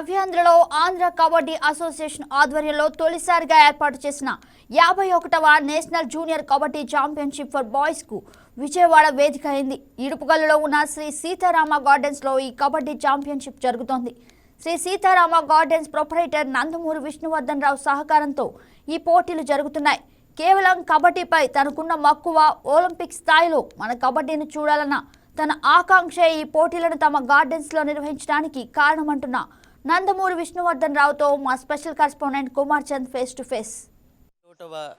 నవ్యాంధ్రలో Andhra kabaddi association ఆధ్వర్యంలో తొలిసారిగా ఏర్పాటు చేసిన యాభై ఒకటవ national junior kabaddi championship for బాయ్స్కు Vijayawada వేదిక అయింది. ఇడుపుగల్లులో ఉన్న శ్రీ సీతారామ గార్డెన్స్లో ఈ కబడ్డీ ఛాంపియన్షిప్ జరుగుతోంది. శ్రీ సీతారామ గార్డెన్స్ ప్రొపరేటర్ నందమూరి విష్ణువర్ధన్ రావు సహకారంతో ఈ పోటీలు జరుగుతున్నాయి. కేవలం కబడ్డీపై తనకున్న మక్కువ ఒలింపిక్ స్థాయిలో మన కబడ్డీని చూడాలన్న తన ఆకాంక్ష ఈ పోటీలను తమ గార్డెన్స్లో నిర్వహించడానికి కారణమంటున్న నందమూరి విష్ణువర్ధన్ రావుతో మా special correspondent Kumar Chand face to face.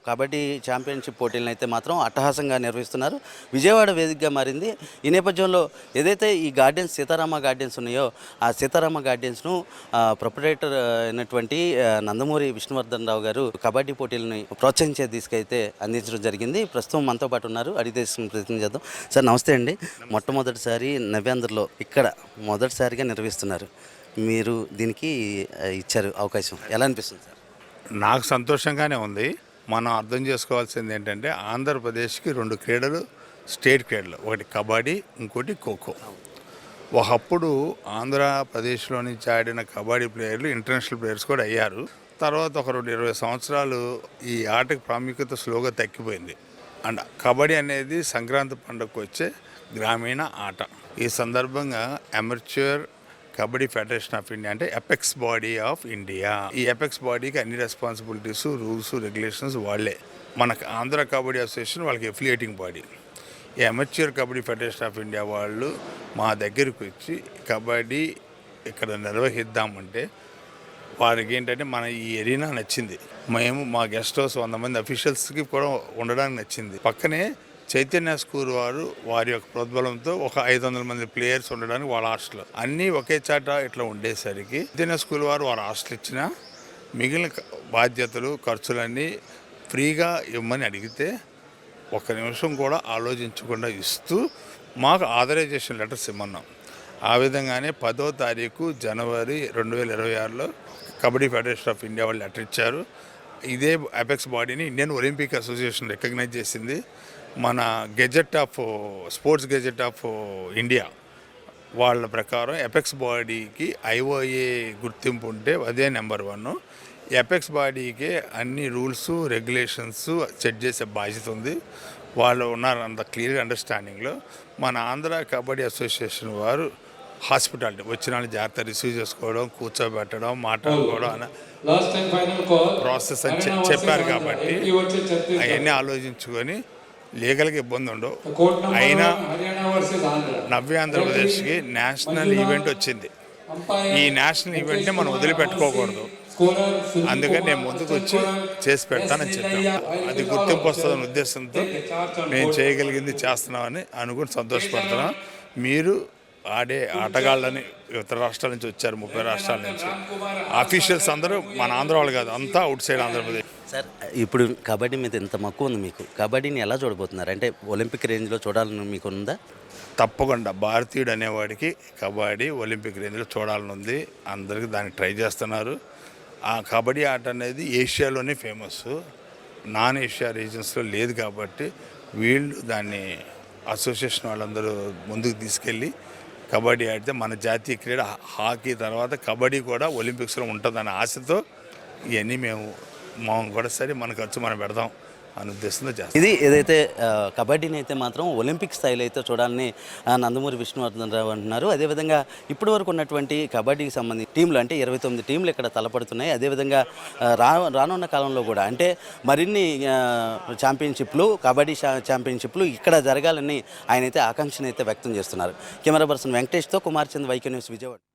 Kabaddi championship పోటీలను అయితే మాత్రం అట్టహాసంగా నిర్వహిస్తున్నారు. విజయవాడ వేదికగా మారింది. ఈ నేపథ్యంలో ఏదైతే ఈ గార్డెన్స్ సీతారామ గార్డెన్స్ ఉన్నాయో ఆ సీతారామ గార్డెన్స్ను ప్రొపరేటర్ అయినటువంటి నందమూరి విష్ణువర్ధన్ రావు గారు కబడ్డీ పోటీలని ప్రోత్సహించే దిశకైతే అందించడం జరిగింది. ప్రస్తుతం మనతో పాటు ఉన్నారు. అడిగేసిన ప్రయత్నం చేద్దాం. సార్ నమస్తే అండి. మొట్టమొదటిసారి నవ్యాంధ్రలో ఇక్కడ మొదటిసారిగా నిర్వహిస్తున్నారు. మీరు దీనికి ఇచ్చారు అవకాశం. ఎలా అనిపిస్తుంది సార్? నాకు సంతోషంగానే ఉంది. మనం అర్థం చేసుకోవాల్సింది ఏంటంటే ఆంధ్రప్రదేశ్కి రెండు క్రీడలు స్టేట్ క్రీడలు. ఒకటి కబడ్డీ ఇంకోటి ఖోఖో. ఒకప్పుడు ఆంధ్రప్రదేశ్లో నుంచి ఆడిన కబడ్డీ ప్లేయర్లు ఇంటర్నేషనల్ ప్లేయర్స్ కూడా అయ్యారు. తర్వాత ఒక రెండు ఇరవై సంవత్సరాలు ఈ ఆటకి ప్రాముఖ్యత స్లోగా తగ్గిపోయింది. అండ్ కబడ్డీ అనేది సంక్రాంతి పండుగకు వచ్చే గ్రామీణ ఆట. ఈ సందర్భంగా amateur kabaddi federation of India అంటే ఎపెక్స్ బాడీ ఆఫ్ ఇండియా. ఈ ఎపెక్స్ బాడీకి అన్ని రెస్పాన్సిబిలిటీస్ రూల్స్ రెగ్యులేషన్స్ వాళ్ళే. మనకు ఆంధ్ర కబడ్డీ అసోసియేషన్ వాళ్ళకి ఎఫిలియేటింగ్ బాడీ. ఈ amateur kabaddi federation of India వాళ్ళు మా దగ్గరికి వచ్చి కబడ్డీ ఇక్కడ నిర్వహిద్దామంటే వారికి ఏంటంటే మన ఈ ఎరీనా నచ్చింది. మేము మా గెస్ట్ హౌస్ వంద మంది అఫీషియల్స్కి కూడా ఉండడానికి నచ్చింది. పక్కనే చైతన్య స్కూల్ వారు వారి యొక్క ప్రోద్బలంతో ఒక ఐదు వందల మంది ప్లేయర్స్ ఉండడానికి వాళ్ళ హాస్టల్. అన్నీ ఒకే చాట ఇట్లా ఉండేసరికి చైతన్య స్కూల్ వారు వారు హాస్టల్ ఇచ్చిన మిగిలిన బాధ్యతలు ఖర్చులన్నీ ఫ్రీగా ఇవ్వమని అడిగితే ఒక్క నిమిషం కూడా ఆలోచించకుండా ఇస్తూ మాకు ఆథరైజేషన్ లెటర్స్ ఇమ్మన్నాం. ఆ విధంగానే పదో తారీఖు జనవరి రెండు వేల ఇరవై ఆరులో కబడ్డీ ఫెడరేషన్ ఆఫ్ ఇండియా వాళ్ళు లెటర్ ఇచ్చారు. ఇదే అపెక్స్ బాడీని ఇండియన్ ఒలింపిక్ అసోసియేషన్ రికగ్నైజ్ చేసింది. మన gazette of sports gazette of India వాళ్ళ ప్రకారం ఎపెక్స్ బాడీకి ఐఓఏ గుర్తింపు ఉంటే అదే నెంబర్ వన్. ఎపెక్స్ బాడీకి అన్ని రూల్స్ రెగ్యులేషన్స్ సెట్ చేసే బాధ్యత ఉంది. వాళ్ళు ఉన్నారు అంత క్లియర్గా అండర్స్టాండింగ్లో. మన ఆంధ్ర కబడ్డీ అసోసియేషన్ వారు హాస్పిటాలిటీ వచ్చిన వాళ్ళని జాగ్రత్త రిసీవ్ చేసుకోవడం కూర్చోబెట్టడం మాట్లాడుకోవడం ప్రాసెస్ అని చెప్పారు కాబట్టి అవన్నీ ఆలోచించుకొని లీగల్గా ఇబ్బంది ఉండవు. అయినా నవ్య ఆంధ్రప్రదేశ్కి నేషనల్ ఈవెంట్ వచ్చింది. ఈ నేషనల్ ఈవెంట్ని మనం వదిలిపెట్టుకోకూడదు. అందుకని నేను ముందుకు వచ్చి చేసి పెడతానని చెప్పాను. అది గుర్తింపు వస్తుందనే ఉద్దేశంతో నేను చేయగలిగింది చేస్తున్నామని అనుకుని సంతోషపడుతున్నాను మీరు ఆడే ఆటగాళ్ళని ఇతర రాష్ట్రాల నుంచి వచ్చారు ముప్పై రాష్ట్రాల నుంచి. ఆఫీషియల్స్ అందరూ మన ఆంధ్ర వాళ్ళు కాదు అంతా అవుట్ సైడ్ ఆంధ్రప్రదేశ్. సార్. ఇప్పుడు కబడ్డీ మీద ఎంత మక్కువ ఉంది మీకు. కబడ్డీని ఎలా చూడబోతున్నారు? అంటే ఒలింపిక్ రేంజ్లో చూడాలని మీకు ఉందా? తప్పకుండా. భారతీయుడు అనేవాడికి కబడ్డీ ఒలింపిక్ రేంజ్లో చూడాలని ఉంది. అందరికీ దానికి ట్రై చేస్తున్నారు. ఆ కబడ్డీ ఆట అనేది ఏషియాలోనే ఫేమస్. నాన్ ఏషియా రీజన్స్లో లేదు కాబట్టి వీళ్ళు దాన్ని అసోసియేషన్ వాళ్ళందరూ ముందుకు తీసుకెళ్ళి కబడ్డీ ఆడితే మన జాతీయ క్రీడ హాకీ తర్వాత కబడ్డీ కూడా ఒలింపిక్స్లో ఉంటుందనే ఆశతో ఇవన్నీ మేము మనం కూడా సరే మన ఖర్చు మనం పెడదాం అని ఉద్దేశంతో చేస్తాం. ఇది ఏదైతే కబడ్డీని అయితే మాత్రం ఒలింపిక్ స్థాయిలో అయితే చూడాలని నందమూరి విష్ణువర్ధన్ రావు అంటున్నారు. అదేవిధంగా ఇప్పటి వరకు ఉన్నటువంటి కబడ్డీకి సంబంధించి టీంలు అంటే ఇరవై తొమ్మిది టీంలు ఇక్కడ తలపడుతున్నాయి. అదేవిధంగా రా రానున్న కాలంలో కూడా అంటే మరిన్ని ఛాంపియన్షిప్లు కబడ్డీ ఛాంపియన్షిప్లు ఇక్కడ జరగాలని ఆయన అయితే ఆకాంక్షను అయితే వ్యక్తం చేస్తున్నారు. Camera person వెంకటేష్తో Kumar Chand YK news Vijayawada.